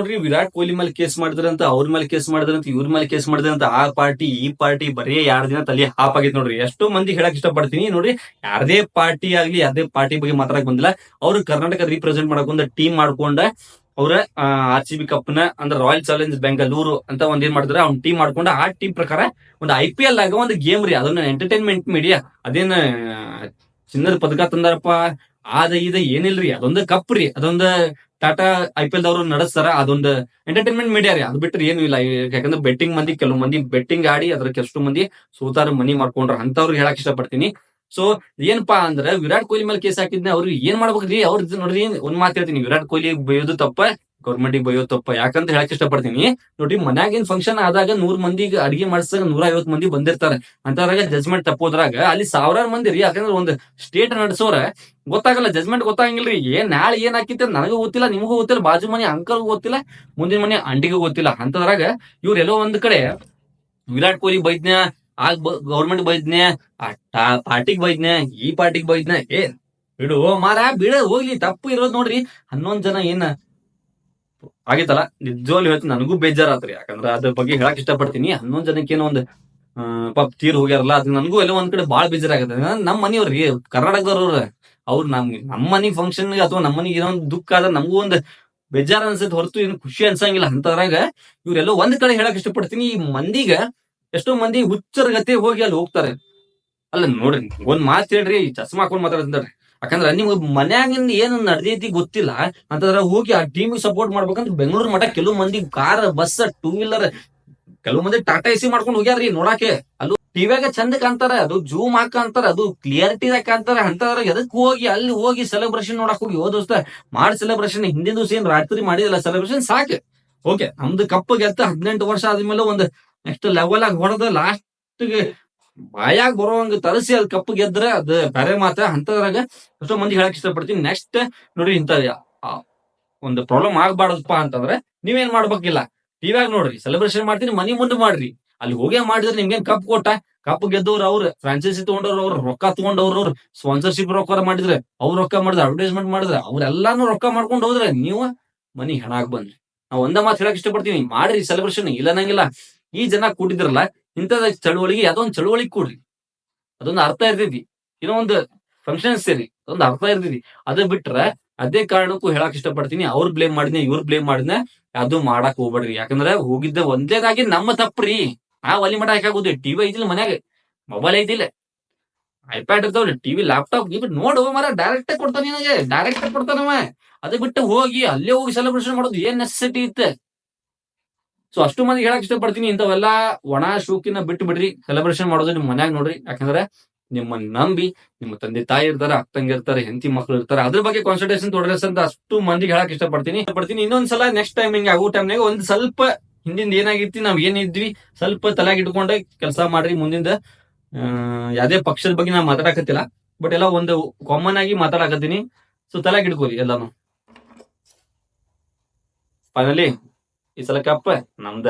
ನೋಡ್ರಿ, ವಿರಾಟ್ ಕೊಹ್ಲಿ ಮೇಲೆ ಕೇಸ್ ಮಾಡಿದ್ರಂತ, ಅವ್ರ ಮೇಲೆ ಕೇಸ್ ಮಾಡಿದ್ರಂತ, ಇವ್ರ ಮೇಲೆ ಕೇಸ್ ಮಾಡಿದ್ರಂತ, ಆ ಪಾರ್ಟಿ, ಈ ಪಾರ್ಟಿ ಬರೀ ಯಾರ ದಿನ ತಲೆ ಹಾಪ್ ಆಗಿತ್ತು ನೋಡ್ರಿ. ಎಷ್ಟೋ ಮಂದಿ ಹೇಳಕ್ ಇಷ್ಟಪಡ್ತೀನಿ. ನೋಡ್ರಿ, ಯಾರದೇ ಪಾರ್ಟಿ ಆಗ್ಲಿ, ಯಾರದೇ ಪಾರ್ಟಿ ಬಗ್ಗೆ ಮಾತಾಡಕ್ ಬಂದಿಲ್ಲ. ಅವ್ರು ಕರ್ನಾಟಕ ರೀಪ್ರೆಸೆಂಟ್ ಮಾಡಕ್ ಟೀಮ್ ಮಾಡ್ಕೊಂಡ ಅವ್ರ ಆರ್ ಸಿ ಬಿ ಕಪ್ನ ಅಂದ್ರೆ ರಾಯಲ್ ಚಾಲೆಂಜ್ ಬೆಂಗಳೂರು ಅಂತ ಒಂದ್ ಏನ್ ಮಾಡಿದ್ರೆ, ಅವ್ನ ಟೀಮ್ ಮಾಡ್ಕೊಂಡ, ಆ ಟೀಮ್ ಪ್ರಕಾರ ಒಂದು ಐ ಪಿ ಎಲ್ ಆಗ ಒಂದು ಗೇಮ್ ರೀ. ಅದನ್ನ ಎಂಟರ್ಟೈನ್ಮೆಂಟ್ ಮೀಡಿಯಾ ಅದೇನ, ಚಿನ್ನದ ಪದಕ ತಂದಾರಪ್ಪ, ಆದ ಇದ ಏನಿಲ್ರಿ. ಅದೊಂದು ಕಪ್ ರೀ. ಅದೊಂದು ಟಾಟಾ ಐ ಪಿ ಎಲ್ ದವರು ನಡೆಸ್ತಾರ, ಅದೊಂದು ಎಂಟರ್ಟೈನ್ಮೆಂಟ್ ಮೀಡಿಯಾ ರೀ. ಅದು ಬಿಟ್ಟರೆ ಏನು ಇಲ್ಲ. ಯಾಕಂದ್ರೆ ಬೆಟ್ಟಿಂಗ್ ಮಂದಿ, ಕೆಲವು ಮಂದಿ ಬೆಟ್ಟಿಂಗ್ ಆಡಿ ಅದ್ರ ಎಷ್ಟು ಮಂದಿ ಸೋತಾರ ಮನಿ ಮಾಡ್ಕೊಂಡ್ರ. ಅಂತವ್ರಿಗೆ ಹೇಳಕ್ ಇಷ್ಟಪಡ್ತೀನಿ. ಸೊ ಏನಪ್ಪಾ ಅಂದ್ರೆ ವಿರಾಟ್ ಕೊಹ್ಲಿ ಮೇಲೆ ಕೇಸ್ ಹಾಕಿದ್ನ ಅವ್ರಿಗೆ ಏನ್ ಮಾಡ್ಬೇಕ್ರಿ? ಅವ್ರ ನೋಡ್ರಿ, ಒಂದ್ ಮಾತು ಹೇಳ್ತೀನಿ. ವಿರಾಟ್ ಕೊಹ್ಲಿ ಬೈಯೋದು ತಪ್ಪ. ಗೌರ್ಮೆಂಟ್ ಬಯೋ ತಪ್ಪ. ಯಾಕಂತ ಹೇಳಕ್ ಇಷ್ಟಪಡ್ತೀನಿ, ನೋಡಿ ಮನ್ಯಾಗಿನ್ ಫಂಕ್ಷನ್ ಆದಾಗ ನೂರ್ ಮಂದಿಗೆ ಅಡಿಗೆ ಮಾಡಿಸಿದಾಗ ನೂರ ಐವತ್ ಮಂದಿ ಬಂದಿರ್ತಾರೆ. ಅಂತದ್ರಾಗ ಜಜ್ಮೆಂಟ್ ತಪ್ಪೋದ್ರಾಗ ಅಲ್ಲಿ ಸಾವಿರಾರು ಮಂದಿ ರೀ, ಯಾಕಂದ್ರೆ ಒಂದು ಸ್ಟೇಟ್ ನಡೆಸೋರ ಗೊತ್ತಾಗಲ್ಲ ಜಜ್ಮೆಂಟ್ ಗೊತ್ತಾಗಿಲ್ರಿ. ಏನ್ ನಾಳೆ ಏನ್ ಹಾಕಿತ್ತ ನನಗೂ ಗೊತ್ತಿಲ್ಲ, ನಿಮಗೂ ಗೊತ್ತಿಲ್ಲ, ಬಾಜು ಮನೆ ಅಂಕಲ್ ಗೊತ್ತಿಲ್ಲ, ಮುಂದಿನ ಮನೆ ಅಂಟಿಗೂ ಗೊತ್ತಿಲ್ಲ. ಅಂತದ್ರಾಗ ಇವ್ರೆಲ್ಲೋ ಒಂದ್ ಕಡೆ ವಿರಾಟ್ ಕೊಹ್ಲಿ ಬೈದ್ನ ಆಗ ಗೌರ್ಮೆಂಟ್ ಬೈದ್ನೆ ಪಾರ್ಟಿಗ್ ಬೈದ್ನೆ ಈ ಪಾರ್ಟಿಗ್ ಬೈದ್ನೆ ಏ ಬಿಡು ಮಾರ ಬಿಡ, ಹೋಗ್ಲಿ, ತಪ್ಪು ಇರೋದ್ ನೋಡ್ರಿ. ಹನ್ನೊಂದ್ ಜನ ಏನ ಆಗಿತ್ತಲ್ಲ ನಿಜವಾಗ್ಲೂ ಹೇಳ್ತೀನಿ, ನನಗೂ ಬೇಜಾರಾತ್ರಿ. ಯಾಕಂದ್ರೆ ಅದ್ರ ಬಗ್ಗೆ ಹೇಳಕ್ ಇಷ್ಟಪಡ್ತೀನಿ. ಹನ್ನೊಂದ್ ಜನಕ್ಕೆ ಒಂದ್ ಒಂದು ಪಾಪ ತೀರ್ ಹೋಗ್ಯಾರಲ್ಲ ಅದು ನನಗೂ ಎಲ್ಲ ಒಂದ್ ಕಡೆ ಬಾಳ ಬೇಜಾರಾಗತ್ತೆ. ನಮ್ಮ ಮನೆಯವ್ರಿ ಕರ್ನಾಟಕದವ್ರ ಅವ್ರು ನಮ್ ನಮ್ಮ ಮನೆ ಫಂಕ್ಷನ್ ಅಥವಾ ನಮ್ಮ ಮನಿಗೆ ಏನೋ ಒಂದ್ ದುಃಖ ಆದ್ರೆ ನಮಗೂ ಒಂದ್ ಬೇಜಾರ್ ಅನ್ಸತ್ ಹೊರತು ಏನು ಖುಷಿ ಅನ್ಸಂಗಿಲ್ಲ. ಅಂತದ್ರಾಗ ಇವ್ರೆಲ್ಲೋ ಒಂದ್ ಕಡೆ ಹೇಳಕ್ ಇಷ್ಟಪಡ್ತೀನಿ. ಈ ಮಂದಿಗ ಎಷ್ಟೋ ಮಂದಿ ಹುಚ್ಚರ ಗತೆ ಹೋಗಿ ಅಲ್ಲಿ ಹೋಗ್ತಾರೆ. ಅಲ್ಲ ನೋಡ್ರಿ, ಒಂದ್ ಮಾತು ಹೇಳ್ರಿ, ಚಸ್ಮಾ ಹಾಕೊಂಡ್ ಮಾತಾಡ್ತಾರೆ ಯಾಕಂದ್ರ ನಿಮ್ಗೆ ಮನ್ಯಾಗಿಂದ ಏನ್ ನಡೆದೈತಿ ಗೊತ್ತಿಲ್ಲ. ಅಂತಂದ್ರ ಹೋಗಿ ಆ ಟೀಮ್ ಸಪೋರ್ಟ್ ಮಾಡ್ಬೇಕಂದ್ರೆ ಬೆಂಗಳೂರು ಮಠ ಕೆಲವು ಮಂದಿ ಕಾರ್ ಬಸ್ ಟೂ ವೀಲರ್ ಕೆಲವು ಮಂದಿ ಟಾಟಾ ಎಸಿ ಮಾಡ್ಕೊಂಡು ಹೋಗ್ಯಾರ್ರಿ ನೋಡಾಕೆ. ಅದು ಟಿವ್ಯಾಗ ಚಂದ ಕಾಣ್ತಾರ, ಅದು ಜೂಮ್ ಹಾಕ ಅಂತಾರ ಅದು ಕ್ಲಿಯರಿಟಿ ಕಾಣ್ತಾರ. ಅಂತದ್ರ ಎದಕ್ ಹೋಗಿ ಅಲ್ಲಿ ಹೋಗಿ ಸೆಲೆಬ್ರೇಷನ್ ನೋಡಕ್ ಹೋಗಿ, ಓ ದೋಸ್ತ, ಮಾಡಿ ಸೆಲೆಬ್ರೇಷನ್ ಹಿಂದಿನ ದಿವಸ ಏನ್ ರಾತ್ರಿ ಮಾಡಿದಿಲ್ಲ ಸೆಲೆಬ್ರೇಷನ್ ಸಾಕು. ಓಕೆ ನಮ್ದು ಕಪ್ ಗೆಲ್ತ ಹದಿನೆಂಟು ವರ್ಷ ಆದ್ಮೇಲೆ ಒಂದು ನೆಕ್ಸ್ಟ್ ಲೆವೆಲ್ ಆಗಿ ಹೊಡೆದ ಲಾಸ್ಟ್ ಬಾಯಾಗ ಬರೋವಂಗ ತರಿಸಿ ಅದ್ ಕಪ್ ಗೆದ್ರೆ ಅದ್ ಬೇರೆ ಮಾತ. ಅಂತದ್ರಾಗ ಎಷ್ಟೋ ಮಂದಿ ಹೇಳಕ್ ಇಷ್ಟಪಡ್ತೀನಿ. ನೆಕ್ಸ್ಟ್ ನೋಡ್ರಿ ಇಂತ ಒಂದು ಪ್ರಾಬ್ಲಮ್ ಆಗ್ಬಾರ್ದಪ್ಪ ಅಂತಂದ್ರೆ ನೀವೇನ್ ಮಾಡ್ಬೇಕಿಲ್ಲ. ಟಿವ್ಯಾಗ ನೋಡ್ರಿ ಸೆಲೆಬ್ರೇಷನ್ ಮಾಡ್ತೀನಿ, ಮನಿ ಮುಂದೆ ಮಾಡ್ರಿ. ಅಲ್ಲಿ ಹೋಗೇ ಮಾಡಿದ್ರೆ ನಿಮ್ಗೇನ್ ಕಪ್ ಕೊಟ್ಟ? ಕಪ್ ಗೆದ್ದವ್ರು ಅವ್ರ ಫ್ರಾಂಚೈಸಿ ತಗೊಂಡವ್ರು ಅವ್ರ, ರೊಕ್ಕ ತಗೊಂಡವ್ರು ಅವ್ರ ಸ್ಪಾನ್ಸರ್ಶಿಪ್ ರೊಕ್ಕ ಮಾಡಿದ್ರೆ ಅವ್ರ ರೊಕ್ಕ ಮಾಡಿದ್ರೆ ಅಡ್ವರ್ಟೈಸ್ಮೆಂಟ್ ಮಾಡಿದ್ರೆ ಅವ್ರೆಲ್ಲಾನು ರೊಕ್ಕ ಮಾಡ್ಕೊಂಡು ಹೋದ್ರೆ ನೀವು ಮನಿ ಹೆಣಾಗ್ ಬಂದ್ರಿ. ನಾವ್ ಒಂದ ಮಾತು ಹೇಳಕ್ ಇಷ್ಟಪಡ್ತೀನಿ. ಮಾಡ್ರಿ ಸೆಲೆಬ್ರೇಷನ್ ಇಲ್ಲ ನಂಗಿಲ್ಲ ಈ ಜನ ಕೂಡಿದ್ರಲ್ಲ ಇಂಥದ ಚಳುವಳಿಗೆ ಅದೊಂದು ಚಳುವಳಿ ಕೊಡ್ರಿ. ಅದೊಂದು ಅರ್ಥ ಇರ್ತೈತಿ. ಏನೋ ಒಂದು ಫಂಕ್ಷನ್ ಸೇರಿ, ಅದೊಂದು ಅರ್ಥ ಇರ್ತೈತಿ. ಅದ ಬಿಟ್ರ ಅದೇ ಕಾರಣಕ್ಕೂ ಹೇಳಕ್ ಇಷ್ಟಪಡ್ತೀನಿ. ಅವ್ರ ಬ್ಲೇಮ್ ಮಾಡಿದ್ನೆ, ಇವ್ರ ಬ್ಲೇಮ್ ಮಾಡಿದ್ನೆ, ಅದು ಮಾಡಕ್ ಹೋಗ್ಬೇಡ್ರಿ. ಯಾಕಂದ್ರೆ ಹೋಗಿದ್ದ ಒಂದೇದಾಗಿ ನಮ್ಮ ತಪ್ಪ್ರಿ. ಆ ಒಲಿ ಮಠ ಟಿ ಟಿವಿ ಐತಿಲ್ಲ ಮನ್ಯಾಗ. ಮೊಬೈಲ್ ಐತಿಲ್ಲ ಐಪ್ಯಾಡ್ ಇರ್ತಾವ್ರಿ. ಟಿವಿ ಲ್ಯಾಪ್ಟಾಪ್ ಇವ್ ನೋಡು ಮರ ಡೈರೆಕ್ಟ್ ಕೊಡ್ತಾನ ನಿನಗೆ. ಡೈರೆಕ್ಟ್ ಕೊಡ್ತಾನವ. ಅದ ಬಿಟ್ಟು ಹೋಗಿ ಅಲ್ಲೇ ಹೋಗಿ ಸೆಲೆಬ್ರೇಷನ್ ಮಾಡೋದು ಏನ್ ನೆಸೆಸಿಟಿ ಇತ್ತು? ಸೊ ಅಷ್ಟು ಮಂದಿ ಹೇಳಕ್ ಇಷ್ಟಪಡ್ತೀನಿ ಇಂಥವೆಲ್ಲ ಒಣ ಶೂಕಿನ ಬಿಟ್ಟು ಬಿಡ್ರಿ ಸೆಲೆಬ್ರೇಷನ್ ಮಾಡೋದು ನಿಮ್ ಮನ್ಯಾಗ ನೋಡ್ರಿ. ಯಾಕಂದ್ರೆ ನಿಮ್ಮನ್ನ ನಂಬಿ ನಿಮ್ಮ ತಂದೆ ತಾಯಿ ಇರ್ತಾರೆ, ಅಕ್ಕಂಗೆ ಇರ್ತಾರೆ, ಹೆಂಡತಿ ಮಕ್ಳು ಇರ್ತಾರೆ. ಅದ್ರ ಬಗ್ಗೆ ಕಾನ್ಸಂಟ್ರೇಷನ್ ತೊಡಗಿಸ್ ಅಂತ ಅಷ್ಟು ಮಂದಿಗೆ ಹೇಳಕ್ ಇಷ್ಟಪಡ್ತೀನಿ. ಇಷ್ಟಪಡ್ತೀನಿ. ಇನ್ನೊಂದ್ಸಲ ನೆಕ್ಸ್ಟ್ ಟೈಮ್ ಹಿಂಗೆ ಆಗೋ ಟೈಮ್ನಾಗ ಒಂದ್ ಸ್ವಲ್ಪ ಹಿಂದಿಂದ ಏನಾಗಿರ್ತಿ, ನಾವ್ ಏನಿದ್ವಿ ಸ್ವಲ್ಪ ತಲೆಗೆ ಇಟ್ಕೊಂಡೆ ಕೆಲಸ ಮಾಡ್ರಿ ಮುಂದಿಂದ. ಯಾವ್ದೇ ಪಕ್ಷದ ಬಗ್ಗೆ ನಾ ಮಾತಾಡಕತ್ತಿಲ್ಲ. ಬಟ್ ಎಲ್ಲ ಒಂದು ಕಾಮನ್ ಆಗಿ ಮಾತಾಡಕತ್ತೀನಿ. ಸೊ ತಲೆಗೆ ಇಟ್ಕೋರಿ ಎಲ್ಲಾನು. ಫೈನಲಿ ಈ ಸಲ ಕಪ್ಪ ನಮ್ದ.